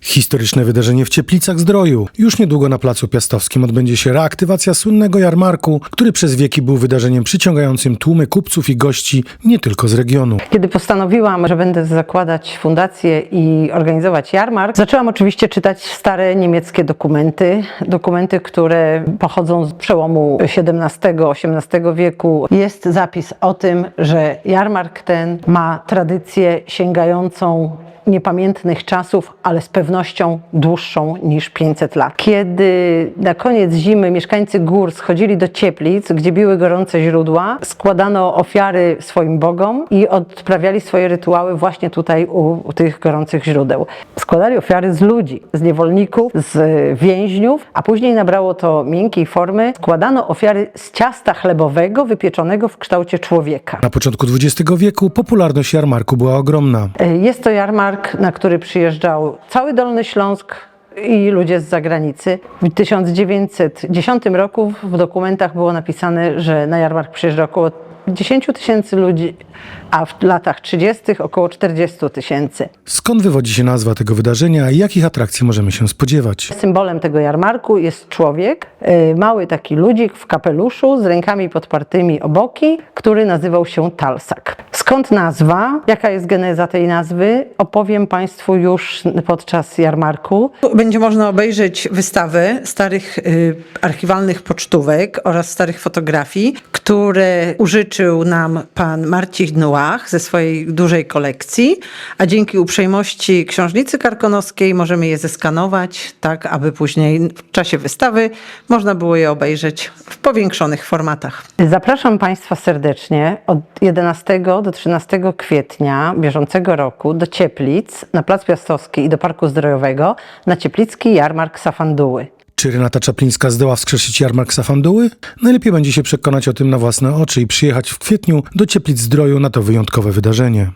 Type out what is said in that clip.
Historyczne wydarzenie w Cieplicach Zdroju. Już niedługo na Placu Piastowskim odbędzie się reaktywacja słynnego jarmarku, który przez wieki był wydarzeniem przyciągającym tłumy kupców i gości nie tylko z regionu. Kiedy postanowiłam, że będę zakładać fundację i organizować jarmark, zaczęłam oczywiście czytać stare niemieckie dokumenty, dokumenty, które pochodzą z przełomu XVII-XVIII wieku. Jest zapis o tym, że jarmark ten ma tradycję sięgającą niepamiętnych czasów, ale z pewnością dłuższą niż 500 lat. Kiedy na koniec zimy mieszkańcy gór schodzili do cieplic, gdzie biły gorące źródła, składano ofiary swoim bogom i odprawiali swoje rytuały właśnie tutaj u, u tych gorących źródeł. Składali ofiary z ludzi, z niewolników, z więźniów, a później nabrało to miękkiej formy. Składano ofiary z ciasta chlebowego wypieczonego w kształcie człowieka. Na początku XX wieku popularność jarmarku była ogromna. Jest to jarmark, na który przyjeżdżał cały Dolny Śląsk i ludzie z zagranicy. W 1910 roku w dokumentach było napisane, że na jarmark przyjeżdża około 10 tysięcy ludzi, a w latach 30. około 40 tysięcy. Skąd wywodzi się nazwa tego wydarzenia i jakich atrakcji możemy się spodziewać? Symbolem tego jarmarku jest człowiek, y, mały taki ludzik w kapeluszu z rękami podpartymi o boki, który nazywał się Talsak. Skąd nazwa? Jaka jest geneza tej nazwy? Opowiem Państwu już podczas jarmarku. Będzie można obejrzeć wystawy starych y, archiwalnych pocztówek oraz starych fotografii, które użyczył nam pan Marcin Nułach ze swojej dużej kolekcji, a dzięki uprzejmości książnicy karkonoskiej możemy je zeskanować, tak aby później w czasie wystawy można było je obejrzeć w powiększonych formatach. Zapraszam Państwa serdecznie od 11 do 13 kwietnia bieżącego roku do Cieplic na Plac Piastowski i do Parku Zdrojowego na Cieplicki Jarmark Safanduły. Czy Renata Czaplińska zdoła wskrzesić jarmark Safanduły? Najlepiej będzie się przekonać o tym na własne oczy i przyjechać w kwietniu do Cieplic Zdroju na to wyjątkowe wydarzenie.